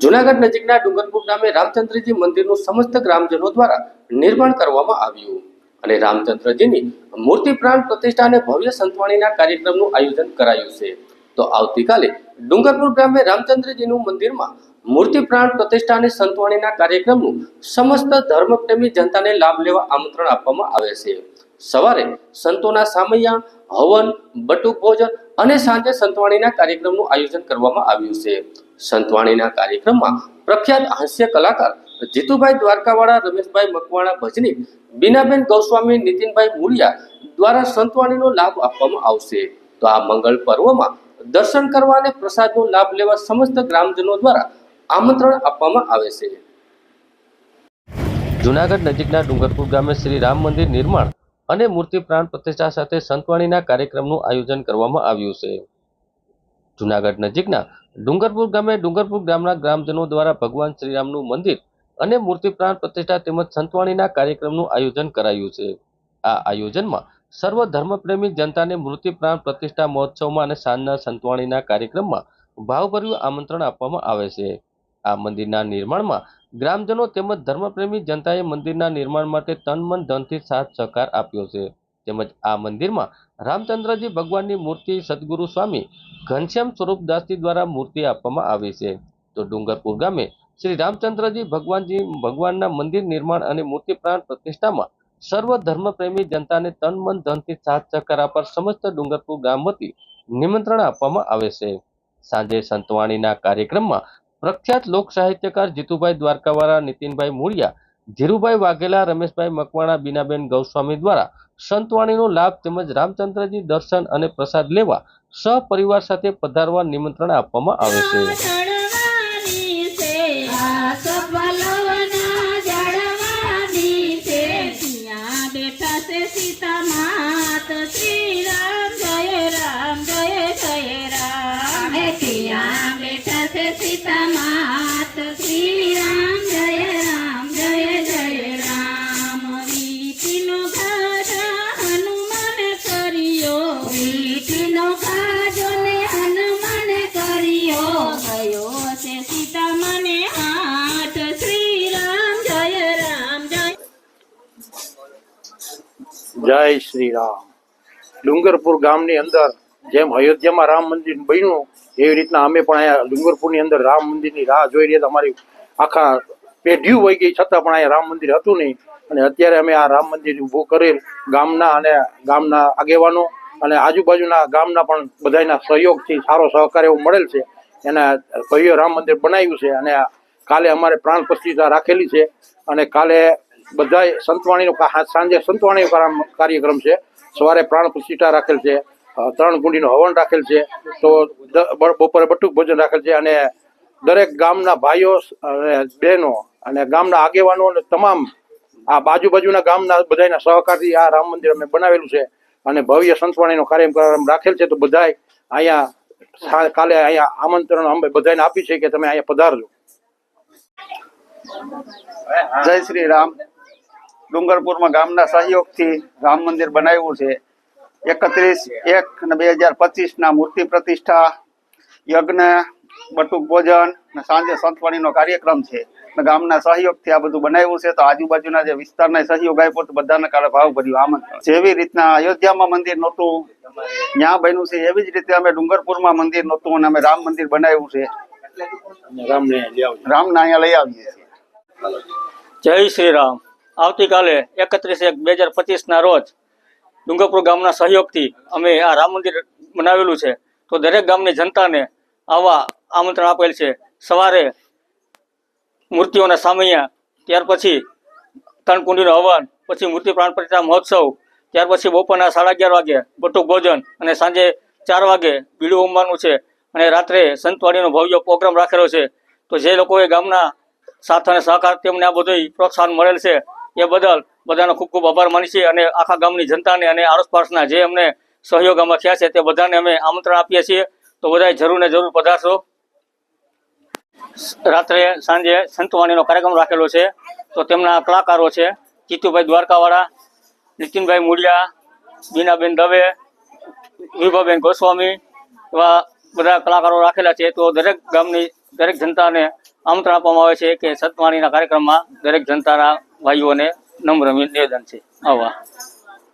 જુનાગઢ નજીકના ડુંગરપુર ગામે રામચંદ્રજી મંદિરનું સમસ્ત ગ્રામજનો દ્વારા નિર્માણ કરવામાં આવ્યું. અને રામચંદ્રજીની મૂર્તિ પ્રાણ પ્રતિષ્ઠા અને ભવ્ય સંતવાણીના કાર્યક્રમનું આયોજન કરાયું છે. તો આવતીકાલે ડુંગરપુર ગામે રામચંદ્રજીનું મંદિરમાં મૂર્તિ પ્રાણ પ્રતિષ્ઠા અને સંતવાણીના કાર્યક્રમનું સમસ્ત ધર્મપ્રેમી જનતાને લાભ લેવા આમંત્રણ આપવામાં આવે છે. સવારે સંતોના સામૈયા, હવન બટુક ભોજન અને સાંજે સંતવાણીના કાર્યક્રમનું આયોજન કરવામાં આવ્યું છે. સંતવાણીના કાર્યક્રમમાં પ્રખ્યાત હાસ્ય કલાકાર જીતુભાઈ દ્વારકાવાળા, રમેશભાઈ મકવાણા ભજની, બીનાબેન ગૌસ્વામી, નીતિનભાઈ મૂળિયા દ્વારા સંતવાણીનો લાભ આપવામાં આવશે. તો આ મંગળ પર્વમાં દર્શન કરવા અને પ્રસાદનો લાભ લેવા સમસ્ત ગ્રામજનો દ્વારા આમંત્રણ આપવામાં આવે છે. જુનાગઢ નજીકના ડુંગરપુર ગામે શ્રી રામ મંદિર નિર્માણ અને મૂર્તિ પ્રાણ પ્રતિષ્ઠા સાથે સંતવાણીના કાર્યક્રમનું આયોજન કરવામાં આવ્યું છે. જુનાગઢ નજીકના ડુંગરપુર ગામે ડુંગરપુર ગામના ગ્રામજનો દ્વારા ભગવાન શ્રીરામનું મંદિર અને મૂર્તિ પ્રાણ પ્રતિષ્ઠા તેમજ સંતવાણીના કાર્યક્રમનું આયોજન કરાયું છે. આ આયોજનમાં સર્વ ધર્મપ્રેમી જનતાને મૂર્તિ પ્રાણ પ્રતિષ્ઠા મહોત્સવમાં અને સાંજના સંતવાણીના કાર્યક્રમમાં ભાવભર્યું આમંત્રણ આપવામાં આવે છે. આ મંદિરના નિર્માણમાં ગ્રામજનો તેમજ ધર્મપ્રેમી જનતાએ મંદિરના નિર્માણ માટે તન, મન, ધનથી સાથ સહકાર આપ્યો છે. તેમજ આ મંદિરમાં રામચંદ્રજી ભગવાનની મૂર્તિ સદગુરુ સ્વામી ઘનશ્યામ સ્વરૂપદાસજી દ્વારા મૂર્તિ આપવામાં આવી છે. તો ડુંગરપુર ગામે શ્રી રામચંદ્રજી ભગવાનજી ભગવાનના મંદિર નિર્માણ અને મૂર્તિ પ્રાણ પ્રતિષ્ઠામાં સર્વ ધર્મપ્રેમી જનતાને તન, મન, ધનથી સાથ સહકાર આપવા સમસ્ત ડુંગરપુર ગામ વતી નિમંત્રણ આપવામાં આવે છે. સાંજે સંતવાણીના કાર્યક્રમમાં પ્રખ્યાત લોક સાહિત્યકાર જીતુભાઈ દ્વારકાવાળા, નીતિનભાઈ મૂળિયા, ધીરુભાઈ વાઘેલા, રમેશભાઈ મકવાણા, બીનાબેન ગૌસ્વામી દ્વારા સંતવાણીનો લાભ તેમજ રામચંદ્રજી દર્શન અને પ્રસાદ લેવા સહપરિવાર સાથે પધારવા નિમંત્રણ આપવામાં આવે છે. બેઠા છે સીતા માત શ્રી રામ જય રામ જય જય રામ વીટીનો ગાજા હનુમાન કર્યો વીટીનો ગાજો ને હનુમાન કર્યો ગયો છે સીતા મને હાથ શ્રી રામ જય રામ જય જય શ્રી રામ ડુંગરપુર ગામની અંદર જેમ અયોધ્યામાં રામ મંદિર બન્યું એવી રીતના અમે પણ અહીંયા ડુંગરપુરની અંદર રામ મંદિરની રાહ જોઈ રહ્યા અમારી આખા પેઢીઓ વહી ગઈ, છતાં પણ અહીંયા રામ મંદિર હતું નહીં. અને અત્યારે અમે આ રામ મંદિર ઊભું કરેલ ગામના અને ગામના આગેવાનો અને આજુબાજુના ગામના પણ બધાના સહયોગથી સારો સહકાર એવો મળેલ છે. એના ભવ્ય રામ મંદિર બનાવ્યું છે અને કાલે અમારે પ્રાણ પ્રતિષ્ઠા રાખેલી છે. અને કાલે બધાય સંતવાણીનો સાંજે સંતવાણી કાર્યક્રમ છે. સવારે પ્રાણ પ્રતિષ્ઠા રાખેલ છે. ત્રણ ગુંડીનું હવન રાખેલ છે. તો બપોરે બટુક ભોજન રાખેલ છે અને દરેક ગામના ભાઈઓ અને બહેનો અને ગામના આગેવાનો અને તમામ આ બાજુ બાજુના ગામના બધાના સહકારથી આ રામ મંદિર અમે બનાવેલું છે અને ભવ્ય સંતવાણીનો કાર્યક્રમ રાખેલ છે તો બધાય અહીંયા કાલે અહીંયા આમંત્રણ અમે બધાને આપી છે કે તમે અહીંયા પધારજો. જય શ્રી રામ. ડુંગરપુરમાં ગામના સહયોગથી રામ મંદિર બનાવ્યું છે. એકત્રીસ એક અને બે હજાર પચીસ ના મૂર્તિ પ્રતિષ્ઠા, યજ્ઞ, બટુક ભોજન ને સાંજે સંતવાણીનો કાર્યક્રમ છે. ને ગામના સહયોગથી આ બધું બનાવ્યું છે. તો આજુબાજુના જે વિસ્તારના સહયોગ આપ્યો તો બધાને કાલે ભાવ ભર્યું આમંત્રણ જેવી રીતના અયોધ્યામાં મંદિર નહોતું, ત્યાં બન્યું છે, એવી જ રીતે અમે ડુંગરપુરમાં મંદિર નહોતું અને અમે રામ મંદિર બનાવ્યું છે. રામને અહીંયા લઈ આવીએ છીએ. જય શ્રી રામ. આવતીકાલે એકત્રીસ એક બે હજાર પચીસ ના રોજ ડુંગરપુર ગામના સહયોગથી અમે આ રામ મંદિર બનાવેલું છે. તો દરેક ગામની જનતાને આવા આમંત્રણ આપેલ છે. સવારે મૂર્તિઓના સામૈયા, ત્યાર પછી તણકુંડીનો હવન, પછી મૂર્તિ પ્રાણ પ્રતિષ્ઠા મહોત્સવ, ત્યાર પછી બપોરના સાડા અગિયાર વાગે બટુક ભોજન અને સાંજે ચાર વાગે બીડું ઉમવાનું છે અને રાત્રે સંતવાડીનો ભવ્ય પ્રોગ્રામ રાખેલો છે. તો જે લોકોએ ગામના સાથ અને સહકાર તેમને આ બધું પ્રોત્સાહન મળેલ છે. એ બદલ બધાનો ખૂબ ખૂબ આભાર માની છીએ અને આખા ગામની જનતાને અને આસપાસના જે અમને સહયોગ આમાં થયા છે તે બધાને અમે આમંત્રણ આપીએ છીએ. તો બધાએ જરૂર ને જરૂર પધારશો. રાત્રે સાંજે સંતવાણીનો કાર્યક્રમ રાખેલો છે. તો તેમના કલાકારો છે જીતુભાઈ દ્વારકાવાળા, નીતિનભાઈ મુડિયા, બીનાબેન દવે, વિભાબેન ગોસ્વામી એવા બધા કલાકારો રાખેલા છે. તો દરેક ગામની દરેક જનતાને આમંત્રણ આપવામાં આવે છે કે સતવાણીના કાર્યક્રમમાં દરેક જનતાના ભાઈઓને નમ્ર નિવેદન છે. આવા.